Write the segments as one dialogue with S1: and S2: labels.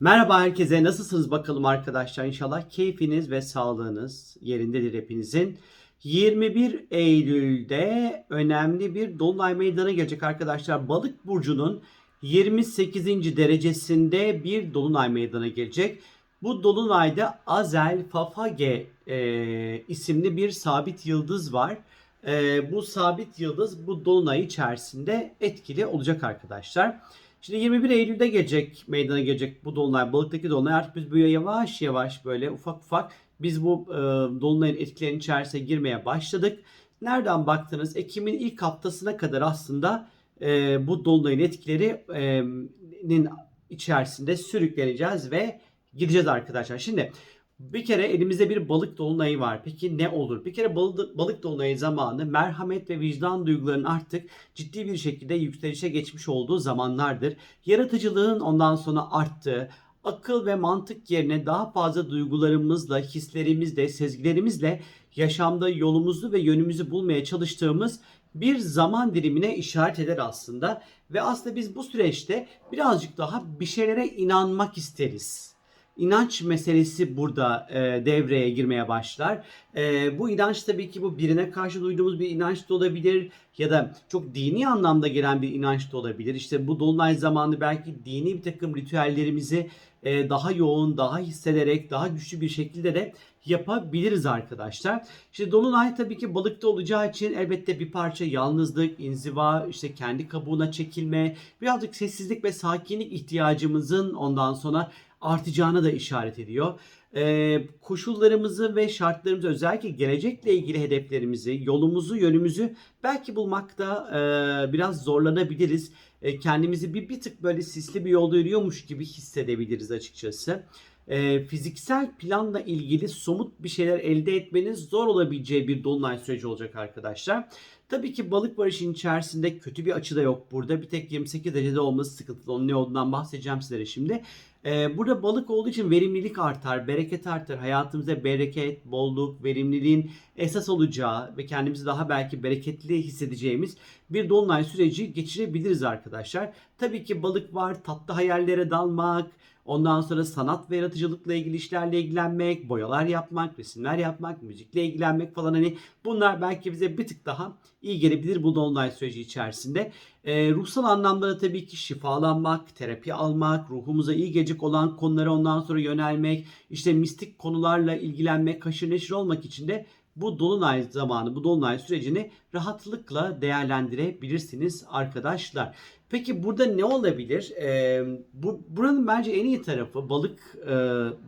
S1: Merhaba herkese. Nasılsınız bakalım arkadaşlar? İnşallah keyfiniz ve sağlığınız yerindedir hepinizin. 21 Eylül'de önemli bir dolunay meydana gelecek arkadaşlar. Balık burcunun 28. derecesinde bir dolunay meydana gelecek. Bu dolunayda Azel Fafage e, isimli bir sabit yıldız var. E, bu sabit yıldız bu dolunay içerisinde etkili olacak arkadaşlar. Şimdi 21 Eylül'de gelecek, meydana gelecek bu dolunay, balıktaki dolunay artık biz böyle yavaş yavaş böyle ufak ufak biz bu e, dolunayın etkilerinin içerisine girmeye başladık. Nereden baktınız? Ekim'in ilk haftasına kadar aslında e, bu dolunayın etkilerinin içerisinde sürükleneceğiz ve gideceğiz arkadaşlar. Şimdi bir kere elimizde bir balık dolunayı var. Peki ne olur? Bir kere balık, balık dolunayı zamanı merhamet ve vicdan duygularının artık ciddi bir şekilde yükselişe geçmiş olduğu zamanlardır. Yaratıcılığın ondan sonra arttığı, akıl ve mantık yerine daha fazla duygularımızla, hislerimizle, sezgilerimizle yaşamda yolumuzu ve yönümüzü bulmaya çalıştığımız bir zaman dilimine işaret eder aslında. Ve aslında biz bu süreçte birazcık daha bir şeylere inanmak isteriz inanç meselesi burada e, devreye girmeye başlar. E, bu inanç tabii ki bu birine karşı duyduğumuz bir inanç da olabilir ya da çok dini anlamda gelen bir inanç da olabilir. İşte bu dolunay zamanı belki dini bir takım ritüellerimizi e, daha yoğun, daha hissederek, daha güçlü bir şekilde de yapabiliriz arkadaşlar. İşte dolunay tabii ki balıkta olacağı için elbette bir parça yalnızlık, inziva, işte kendi kabuğuna çekilme, birazcık sessizlik ve sakinlik ihtiyacımızın ondan sonra artacağına da işaret ediyor. Ee, koşullarımızı ve şartlarımızı özellikle gelecekle ilgili hedeflerimizi, yolumuzu, yönümüzü belki bulmakta e, biraz zorlanabiliriz. E, kendimizi bir, bir tık böyle sisli bir yolda yürüyormuş gibi hissedebiliriz açıkçası. E, fiziksel planla ilgili somut bir şeyler elde etmeniz zor olabileceği bir dolunay süreci olacak arkadaşlar. Tabii ki balık barışın içerisinde kötü bir açı da yok burada. Bir tek 28 derecede olması sıkıntılı. Onun ne olduğundan bahsedeceğim sizlere şimdi. Ee, burada balık olduğu için verimlilik artar, bereket artar. Hayatımızda bereket, bolluk, verimliliğin esas olacağı ve kendimizi daha belki bereketli hissedeceğimiz bir dolunay süreci geçirebiliriz arkadaşlar. Tabii ki balık var, tatlı hayallere dalmak, Ondan sonra sanat ve yaratıcılıkla ilgili işlerle ilgilenmek, boyalar yapmak, resimler yapmak, müzikle ilgilenmek falan hani bunlar belki bize bir tık daha iyi gelebilir bu dolunay süreci içerisinde. E, ruhsal anlamda da tabii ki şifalanmak, terapi almak, ruhumuza iyi gelecek olan konulara ondan sonra yönelmek, işte mistik konularla ilgilenmek, haşır neşir olmak için de bu dolunay zamanı, bu dolunay sürecini rahatlıkla değerlendirebilirsiniz arkadaşlar. Peki burada ne olabilir? Ee, bu buranın bence en iyi tarafı balık e,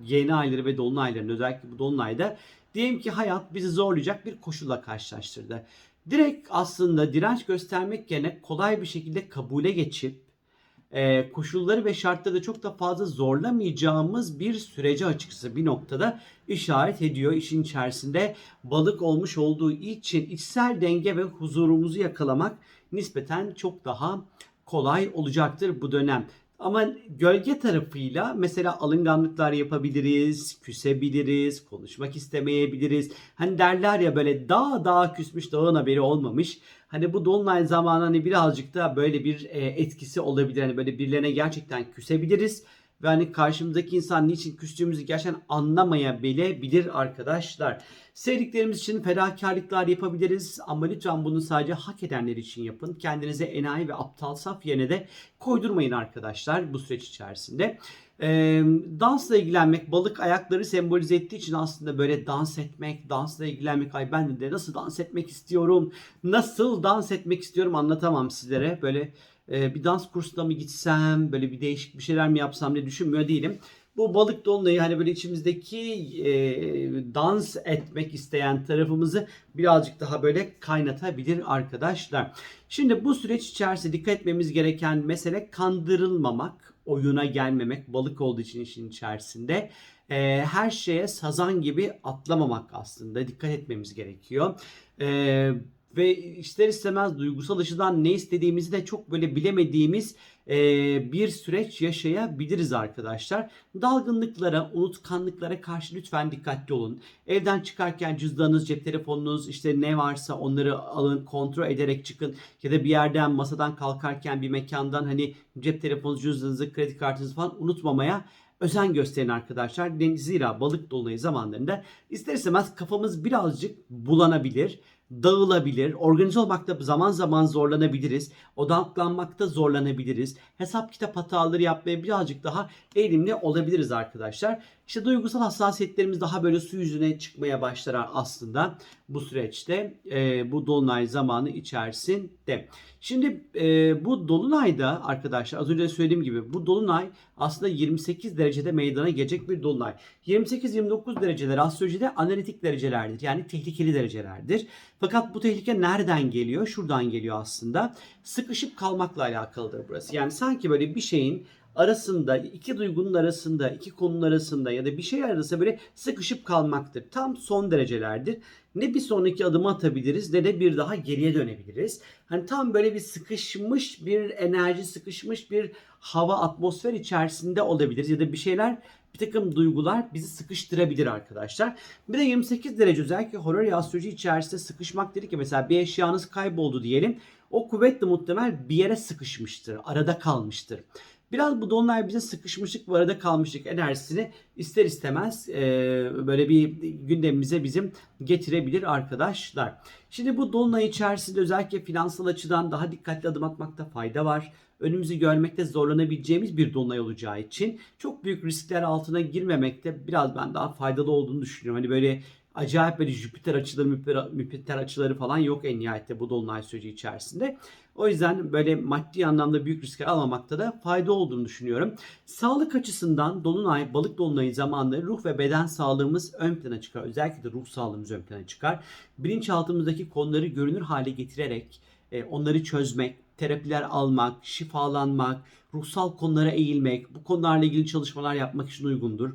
S1: yeni ayları ve dolunayların özellikle bu dolunayda diyelim ki hayat bizi zorlayacak bir koşulla karşılaştırdı. Direkt aslında direnç göstermek yerine kolay bir şekilde kabule geçip e, koşulları ve şartları çok da fazla zorlamayacağımız bir sürece açıkçası bir noktada işaret ediyor. İşin içerisinde balık olmuş olduğu için içsel denge ve huzurumuzu yakalamak nispeten çok daha kolay olacaktır bu dönem. Ama gölge tarafıyla mesela alınganlıklar yapabiliriz, küsebiliriz, konuşmak istemeyebiliriz. Hani derler ya böyle dağ dağ küsmüş dağın haberi olmamış. Hani bu dolunay zamanı hani birazcık da böyle bir e, etkisi olabilir. Hani böyle birilerine gerçekten küsebiliriz. Ve hani karşımızdaki insan niçin küstüğümüzü gerçekten anlamayabilir arkadaşlar. Sevdiklerimiz için fedakarlıklar yapabiliriz ama lütfen bunu sadece hak edenler için yapın. Kendinize enayi ve aptal saf yerine de koydurmayın arkadaşlar bu süreç içerisinde. E, dansla ilgilenmek, balık ayakları sembolize ettiği için aslında böyle dans etmek, dansla ilgilenmek, ay ben de nasıl dans etmek istiyorum, nasıl dans etmek istiyorum anlatamam sizlere. Böyle e, bir dans kursuna mı gitsem, böyle bir değişik bir şeyler mi yapsam diye düşünmüyor değilim. Bu balık dolunayı hani böyle içimizdeki e, dans etmek isteyen tarafımızı birazcık daha böyle kaynatabilir arkadaşlar. Şimdi bu süreç içerisinde dikkat etmemiz gereken mesele kandırılmamak, oyuna gelmemek, balık olduğu için işin içerisinde. E, her şeye sazan gibi atlamamak aslında dikkat etmemiz gerekiyor. Eee ve ister istemez duygusal açıdan ne istediğimizi de çok böyle bilemediğimiz e, bir süreç yaşayabiliriz arkadaşlar. Dalgınlıklara, unutkanlıklara karşı lütfen dikkatli olun. Evden çıkarken cüzdanınız, cep telefonunuz işte ne varsa onları alın, kontrol ederek çıkın. Ya da bir yerden masadan kalkarken bir mekandan hani cep telefonunuzu, cüzdanınızı, kredi kartınızı falan unutmamaya özen gösterin arkadaşlar. Zira balık dolunayı zamanlarında ister istemez kafamız birazcık bulanabilir dağılabilir. Organize olmakta zaman zaman zorlanabiliriz. Odaklanmakta zorlanabiliriz. Hesap kitap hataları yapmaya birazcık daha eğilimli olabiliriz arkadaşlar. İşte duygusal hassasiyetlerimiz daha böyle su yüzüne çıkmaya başlar aslında bu süreçte. E, bu dolunay zamanı içerisinde. Şimdi e, bu dolunayda arkadaşlar az önce söylediğim gibi bu dolunay aslında 28 derecede meydana gelecek bir dolunay. 28-29 dereceler astrolojide analitik derecelerdir. Yani tehlikeli derecelerdir. Fakat bu tehlike nereden geliyor? Şuradan geliyor aslında. Sıkışıp kalmakla alakalıdır burası. Yani sanki böyle bir şeyin arasında, iki duygunun arasında, iki konunun arasında ya da bir şey arasında böyle sıkışıp kalmaktır. Tam son derecelerdir. Ne bir sonraki adımı atabiliriz ne de bir daha geriye dönebiliriz. Hani tam böyle bir sıkışmış bir enerji, sıkışmış bir hava, atmosfer içerisinde olabiliriz. Ya da bir şeyler bir takım duygular bizi sıkıştırabilir arkadaşlar. Bir de 28 derece özellikle horary astroloji içerisinde sıkışmak dedik ki mesela bir eşyanız kayboldu diyelim. O kuvvetle muhtemel bir yere sıkışmıştır, arada kalmıştır. Biraz bu dolunay bize sıkışmışlık ve arada kalmışlık enerjisini ister istemez e, böyle bir gündemimize bizim getirebilir arkadaşlar. Şimdi bu dolunay içerisinde özellikle finansal açıdan daha dikkatli adım atmakta fayda var. Önümüzü görmekte zorlanabileceğimiz bir dolunay olacağı için çok büyük riskler altına girmemekte biraz ben daha faydalı olduğunu düşünüyorum. Hani böyle acayip böyle Jüpiter açıları, Jüpiter açıları falan yok en nihayette bu dolunay süreci içerisinde. O yüzden böyle maddi anlamda büyük riskler almamakta da fayda olduğunu düşünüyorum. Sağlık açısından dolunay, balık dolunayı zamanları ruh ve beden sağlığımız ön plana çıkar. Özellikle de ruh sağlığımız ön plana çıkar. Bilinçaltımızdaki konuları görünür hale getirerek e, onları çözmek, terapiler almak, şifalanmak, ruhsal konulara eğilmek, bu konularla ilgili çalışmalar yapmak için uygundur.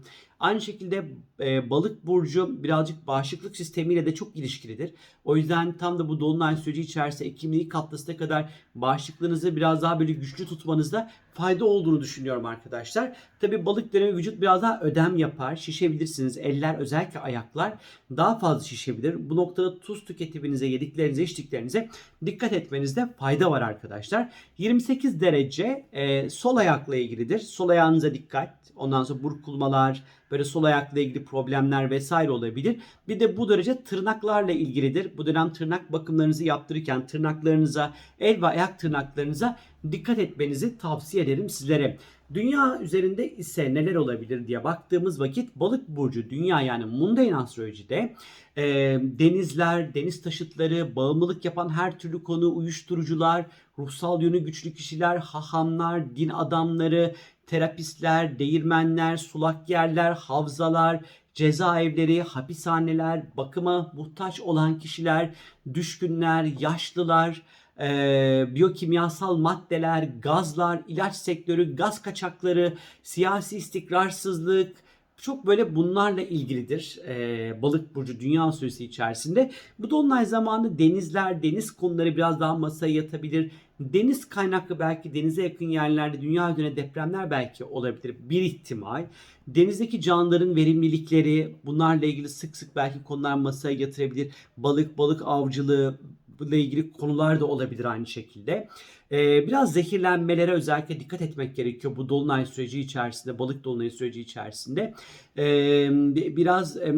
S1: Aynı şekilde e, balık burcu birazcık bağışıklık sistemiyle de çok ilişkilidir. O yüzden tam da bu dolunay süreci içerisinde Ekim'in ilk haftasına kadar bağışıklığınızı biraz daha böyle güçlü tutmanızda fayda olduğunu düşünüyorum arkadaşlar. Tabi balık dönemi vücut biraz daha ödem yapar. Şişebilirsiniz. Eller özellikle ayaklar daha fazla şişebilir. Bu noktada tuz tüketiminize, yediklerinize, içtiklerinize dikkat etmenizde fayda var arkadaşlar. 28 derece e, sol ayakla ilgilidir. Sol ayağınıza dikkat. Ondan sonra burkulmalar, böyle sol ayakla ilgili problemler vesaire olabilir. Bir de bu derece tırnaklarla ilgilidir. Bu dönem tırnak bakımlarınızı yaptırırken tırnaklarınıza, el ve ayak tırnaklarınıza dikkat etmenizi tavsiye ederim sizlere. Dünya üzerinde ise neler olabilir diye baktığımız vakit balık burcu dünya yani mundane astrolojide e, denizler, deniz taşıtları, bağımlılık yapan her türlü konu, uyuşturucular, ruhsal yönü güçlü kişiler, hahamlar, din adamları, terapistler, değirmenler, sulak yerler, havzalar, cezaevleri, hapishaneler, bakıma muhtaç olan kişiler, düşkünler, yaşlılar, e, biyokimyasal maddeler, gazlar, ilaç sektörü, gaz kaçakları, siyasi istikrarsızlık, çok böyle bunlarla ilgilidir e, balık burcu dünya süresi içerisinde. Bu dolunay zamanı denizler, deniz konuları biraz daha masaya yatabilir. Deniz kaynaklı belki denize yakın yerlerde dünya üzerine depremler belki olabilir bir ihtimal. Denizdeki canlıların verimlilikleri bunlarla ilgili sık sık belki konular masaya yatırabilir. Balık, balık avcılığı, ile ilgili konular da olabilir aynı şekilde. Ee, biraz zehirlenmelere özellikle dikkat etmek gerekiyor bu dolunay süreci içerisinde, balık dolunay süreci içerisinde. Ee, biraz e,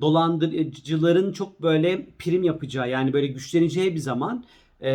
S1: dolandırıcıların çok böyle prim yapacağı yani böyle güçleneceği bir zaman e,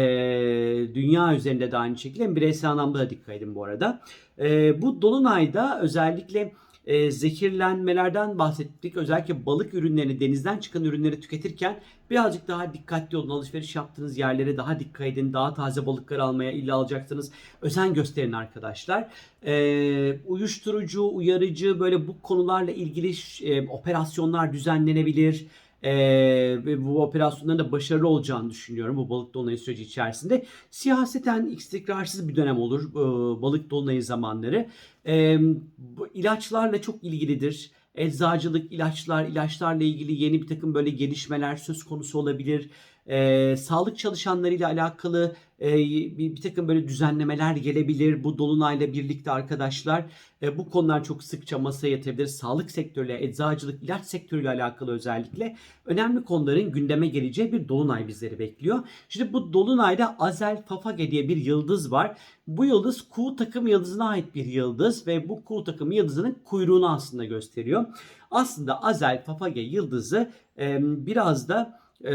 S1: dünya üzerinde de aynı şekilde bireysel anlamda da dikkat edin bu arada. E, bu dolunayda özellikle e, zehirlenmelerden bahsettik. Özellikle balık ürünlerini, denizden çıkan ürünleri tüketirken birazcık daha dikkatli olun. Alışveriş yaptığınız yerlere daha dikkat edin. Daha taze balıklar almaya illa alacaksınız. Özen gösterin arkadaşlar. E, uyuşturucu, uyarıcı böyle bu konularla ilgili e, operasyonlar düzenlenebilir. Ee, bu operasyonların da başarılı olacağını düşünüyorum bu balık dolunayı süreci içerisinde. Siyaseten istikrarsız bir dönem olur e, balık dolunayı zamanları. E, bu ilaçlarla çok ilgilidir. Eczacılık, ilaçlar, ilaçlarla ilgili yeni bir takım böyle gelişmeler söz konusu olabilir. E, sağlık çalışanlarıyla alakalı e, bir, bir takım böyle düzenlemeler gelebilir bu dolunayla birlikte arkadaşlar. E, bu konular çok sıkça masaya yatırabilir. Sağlık sektörüyle, eczacılık, ilaç sektörüyle alakalı özellikle önemli konuların gündeme geleceği bir dolunay bizleri bekliyor. Şimdi bu dolunayda Azel Fafage diye bir yıldız var. Bu yıldız Ku takım yıldızına ait bir yıldız ve bu Ku takım yıldızının kuyruğunu aslında gösteriyor. Aslında Azel Fafage yıldızı e, biraz da e,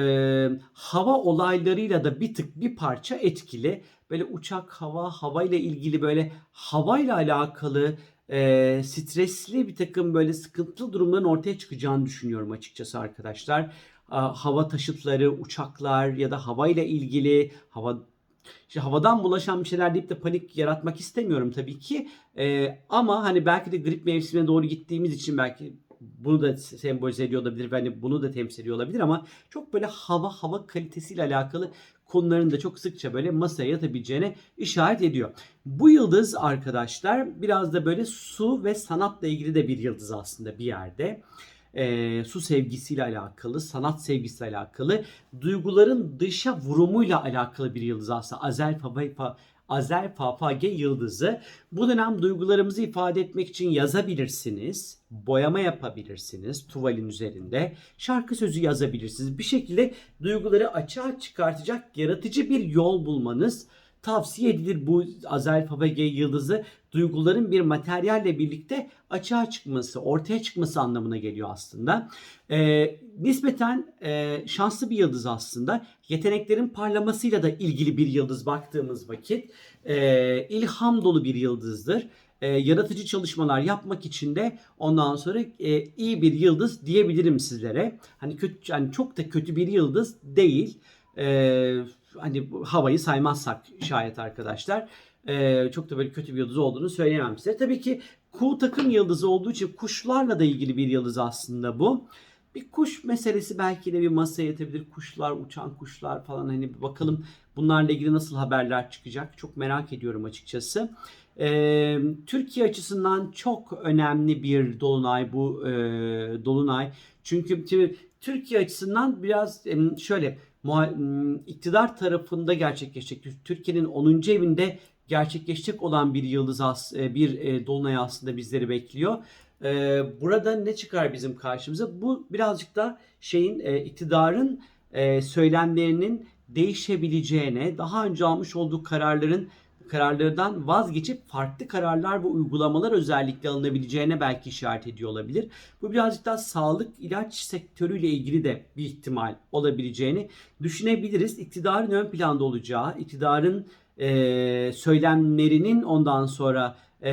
S1: hava olaylarıyla da bir tık bir parça etkili. Böyle uçak, hava, havayla ilgili böyle havayla alakalı e, stresli bir takım böyle sıkıntılı durumların ortaya çıkacağını düşünüyorum açıkçası arkadaşlar. A, hava taşıtları, uçaklar ya da havayla ilgili hava işte havadan bulaşan bir şeyler deyip de panik yaratmak istemiyorum tabii ki. E, ama hani belki de grip mevsimine doğru gittiğimiz için belki bunu da sembolize ediyor olabilir ve hani bunu da temsil ediyor olabilir ama çok böyle hava hava kalitesiyle alakalı konuların da çok sıkça böyle masaya yatabileceğine işaret ediyor. Bu yıldız arkadaşlar biraz da böyle su ve sanatla ilgili de bir yıldız aslında bir yerde. E, su sevgisiyle alakalı, sanat sevgisiyle alakalı, duyguların dışa vurumuyla alakalı bir yıldız aslında. Azel Azel Fafage yıldızı. Bu dönem duygularımızı ifade etmek için yazabilirsiniz, boyama yapabilirsiniz tuvalin üzerinde, şarkı sözü yazabilirsiniz. Bir şekilde duyguları açığa çıkartacak yaratıcı bir yol bulmanız tavsiye edilir bu Azel Fafage yıldızı duyguların bir materyalle birlikte açığa çıkması, ortaya çıkması anlamına geliyor aslında. E, nispeten e, şanslı bir yıldız aslında. Yeteneklerin parlamasıyla da ilgili bir yıldız baktığımız vakit e, ilham dolu bir yıldızdır. E, yaratıcı çalışmalar yapmak için de ondan sonra e, iyi bir yıldız diyebilirim sizlere. Hani kötü, hani çok da kötü bir yıldız değil. E, hani havayı saymazsak şayet arkadaşlar e, çok da böyle kötü bir yıldız olduğunu söyleyemem size. Tabii ki Ku takım yıldızı olduğu için kuşlarla da ilgili bir yıldız aslında bu. Bir kuş meselesi belki de bir masaya yatabilir. Kuşlar, uçan kuşlar falan hani bakalım bunlarla ilgili nasıl haberler çıkacak. Çok merak ediyorum açıkçası. Ee, Türkiye açısından çok önemli bir dolunay bu e, dolunay. Çünkü Türkiye açısından biraz şöyle iktidar tarafında gerçekleşecek. Türkiye'nin 10. evinde gerçekleşecek olan bir yıldız as bir e, dolunay aslında bizleri bekliyor. E, burada ne çıkar bizim karşımıza? Bu birazcık da şeyin e, iktidarın e, söylemlerinin değişebileceğine, daha önce almış olduğu kararların kararlardan vazgeçip farklı kararlar ve uygulamalar özellikle alınabileceğine belki işaret ediyor olabilir. Bu birazcık daha sağlık ilaç sektörüyle ilgili de bir ihtimal olabileceğini düşünebiliriz. İktidarın ön planda olacağı, iktidarın e, söylemlerinin ondan sonra e,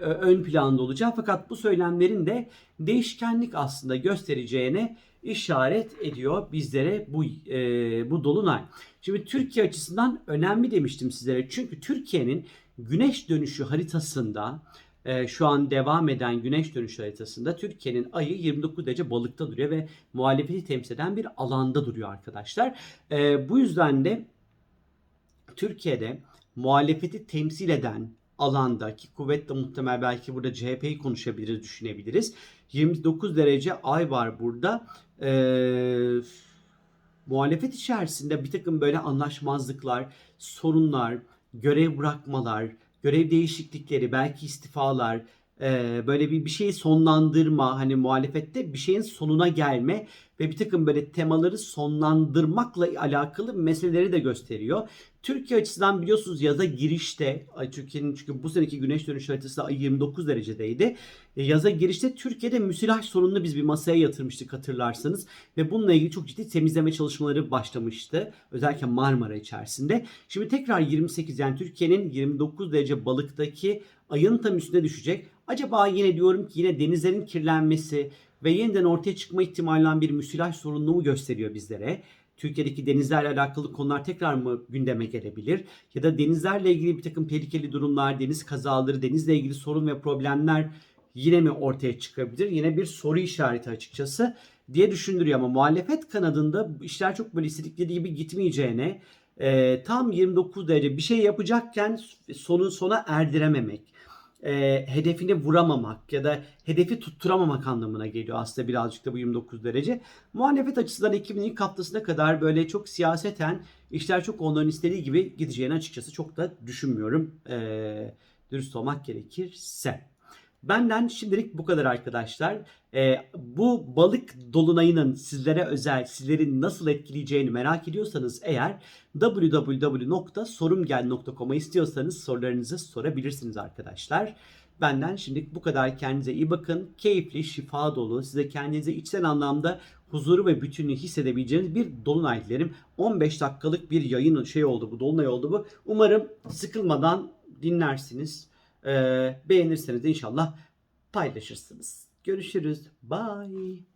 S1: ön planda olacağı fakat bu söylemlerin de değişkenlik aslında göstereceğine işaret ediyor bizlere bu e, bu dolunay. Şimdi Türkiye açısından önemli demiştim sizlere. Çünkü Türkiye'nin güneş dönüşü haritasında e, şu an devam eden güneş dönüşü haritasında Türkiye'nin ayı 29 derece balıkta duruyor ve muhalefeti temsil eden bir alanda duruyor arkadaşlar. E, bu yüzden de Türkiye'de muhalefeti temsil eden alanda ki kuvvetle muhtemel belki burada CHP'yi konuşabiliriz, düşünebiliriz. 29 derece ay var burada. Ee, muhalefet içerisinde bir takım böyle anlaşmazlıklar, sorunlar, görev bırakmalar, görev değişiklikleri, belki istifalar, e, böyle bir bir şeyi sonlandırma hani muhalefette bir şeyin sonuna gelme ve bir takım böyle temaları sonlandırmakla alakalı meseleleri de gösteriyor. Türkiye açısından biliyorsunuz yaza girişte Türkiye'nin çünkü bu seneki güneş dönüşü haritası ay 29 derecedeydi. E, yaza girişte Türkiye'de müsilaj sorununu biz bir masaya yatırmıştık hatırlarsanız ve bununla ilgili çok ciddi temizleme çalışmaları başlamıştı. Özellikle Marmara içerisinde. Şimdi tekrar 28 yani Türkiye'nin 29 derece balıktaki ayın tam üstüne düşecek. Acaba yine diyorum ki yine denizlerin kirlenmesi ve yeniden ortaya çıkma ihtimalinden bir müsilaj sorununu mu gösteriyor bizlere? Türkiye'deki denizlerle alakalı konular tekrar mı gündeme gelebilir? Ya da denizlerle ilgili bir takım tehlikeli durumlar, deniz kazaları, denizle ilgili sorun ve problemler yine mi ortaya çıkabilir? Yine bir soru işareti açıkçası diye düşündürüyor ama muhalefet kanadında işler çok böyle istedikleri gibi gitmeyeceğine e, tam 29 derece bir şey yapacakken sonu sona erdirememek e, hedefini vuramamak ya da hedefi tutturamamak anlamına geliyor aslında birazcık da bu 29 derece. Muhalefet açısından 2000'in ilk haftasına kadar böyle çok siyaseten işler çok onların istediği gibi gideceğini açıkçası çok da düşünmüyorum. E, dürüst olmak gerekirse. Benden şimdilik bu kadar arkadaşlar. Ee, bu balık dolunayının sizlere özel, sizleri nasıl etkileyeceğini merak ediyorsanız eğer www.sorumgel.com'a istiyorsanız sorularınızı sorabilirsiniz arkadaşlar. Benden şimdilik bu kadar. Kendinize iyi bakın. Keyifli, şifa dolu, size kendinize içsel anlamda huzuru ve bütünlüğü hissedebileceğiniz bir dolunay dilerim. 15 dakikalık bir yayın şey oldu bu, dolunay oldu bu. Umarım sıkılmadan dinlersiniz. Ee, beğenirseniz inşallah paylaşırsınız. Görüşürüz. Bye.